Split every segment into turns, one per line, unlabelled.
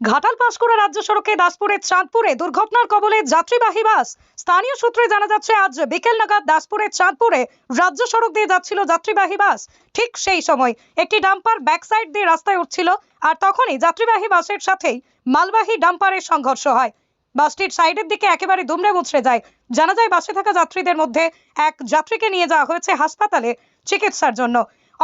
ঘাটাল পাঁশকুড়া রাজ্য সড়কে দাসপুরের চাঁদপুরে দুর্ঘটনার কবলে যাত্রীবাহী বাস। স্থানীয় সূত্রে জানা যাচ্ছে, আজ বিকেল নাগাদ দাসপুরের চাঁদপুরে রাজ্য সড়ক দিয়ে যাচ্ছিল যাত্রীবাহী বাস। ঠিক সেই সময় একটি ডাম্পার ব্যাক সাইড দিয়ে রাস্তায় উঠছিল আর তখনই যাত্রীবাহী বাসের সাথেই মালবাহী ডাম্পারের সংঘর্ষ হয়। বাসটির সাইডের দিকে একেবারে দুমড়ে মুচড়ে যায়। জানা যায়, বাসে থাকা যাত্রীদের মধ্যে এক যাত্রীকে নিয়ে যাওয়া হয়েছে হাসপাতালে চিকিৎসার জন্য।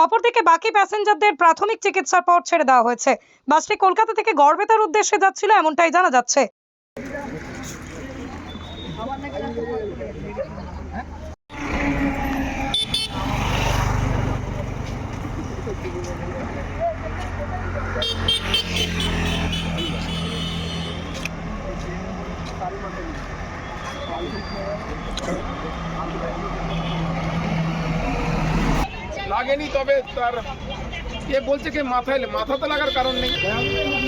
অপরদিকে বাকি প্যাসেঞ্জারদের প্রাথমিক চিকিৎসার পর ছেড়ে দেওয়া হয়েছে। বাসটি কলকাতা থেকে গড়বেতার উদ্দেশ্যে যাচ্ছিল, এমনটাই জানা যাচ্ছে।
লাগেনি তবে তার এ বলছে কি মাথায় মাথাতে লাগার কারণ নেই।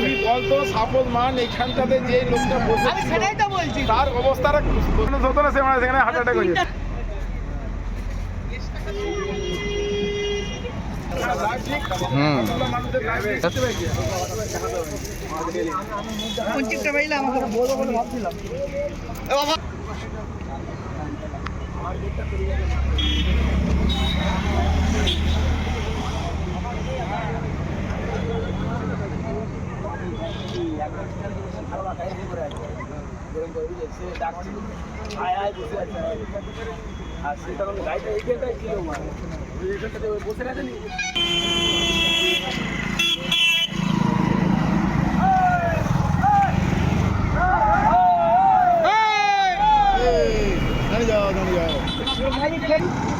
তুই বলতো সাপোজ মান এইখানটাতে যে লোকটা বসে
আমি সেটাই তো বলছি।
তার অবস্থাটা কোনো হতো না সে মানে সেখানে হার্ট অ্যাটাক হয়েছে
পাইলে আমাকে বলব বলে ভাবছিলাম।
আর সে তখন গাড়িটা এগিয়েটাই ছিল মানে বসে গেছেনি Hey! Hey! Hey!
Hey! Hey! Hey! Hey!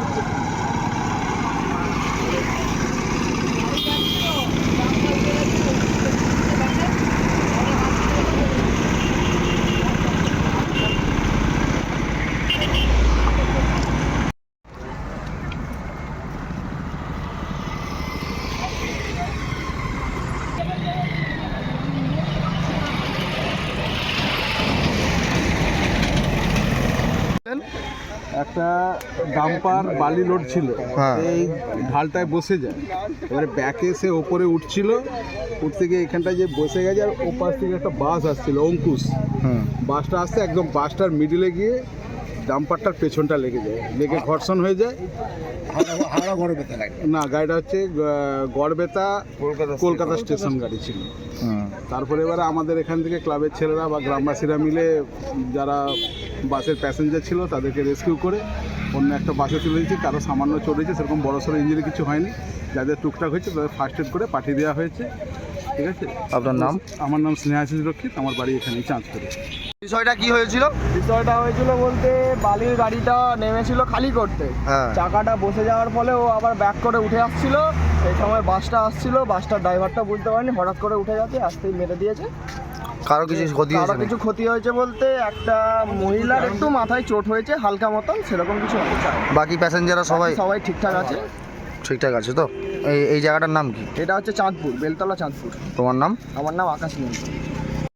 একটা ডাম্পার বালি লোড ছিল এই ঢালটায় বসে যায়। এবারে ব্যাকে এসে ওপরে উঠছিল। উঠতে গিয়ে এখানটায় যে বসে গেছে আর ওপাশ থেকে একটা বাস আসছিল অঙ্কুশ। বাসটা আসতে একদম বাসটার মিডিলে গিয়ে ডাম্পারটার পেছনটা লেগে যায় লেগে ঘর্ষণ হয়ে যায়। না গাড়িটা হচ্ছে গড়বেতা কলকাতা স্টেশন গাড়ি ছিল। তারপরে এবারে আমাদের এখান থেকে ক্লাবের ছেলেরা বা গ্রামবাসীরা মিলে যারা বাসের প্যাসেঞ্জার ছিল তাদেরকে রেস্কিউ করে অন্য একটা বাসে তুলে দিয়েছি কারও সামান্য চড়েছে সেরকম বড় সড়ো ইঞ্জিনে কিছু হয়নি। যাদের টুকটাক হয়েছে তাদের ফার্স্ট এড করে পাঠিয়ে দেওয়া হয়েছে। ঠিক আছে?
আপনার নাম?
আমার নাম স্নেহাশিস রক্ষিত আমার বাড়ি এখানেই চাঁদপুরে।
বিষয়টা কি হয়েছিল?
বিষয়টা হয়েছিল বলতে বালির গাড়িটা নেমেছিল খালি করতে।
হ্যাঁ।
চাকাটা বসে যাওয়ার ফলে ও আবার ব্যাক করে উঠে আসছিল। সেই সময় বাসটা আসছিল বাসটার ড্রাইভারটা বুঝতে পারেনি হঠাৎ করে উঠে যাচ্ছে আসতেই মেরে দিয়েছে।
কারও কিছু ক্ষতি কারও
কিছু ক্ষতি হয়েছে বলতে একটা মহিলার একটু মাথায় চোট হয়েছে হালকা মতন সেরকম কিছু
বাকি প্যাসেঞ্জাররা সবাই?
সবাই ঠিকঠাক আছে।
ঠিকঠাক আছে তো? এই এই জায়গাটার নাম কি?
এটা হচ্ছে চাঁদপুর বেলতলা চাঁদপুর।
তোমার নাম?
আমার নাম আকাশ মন্ডল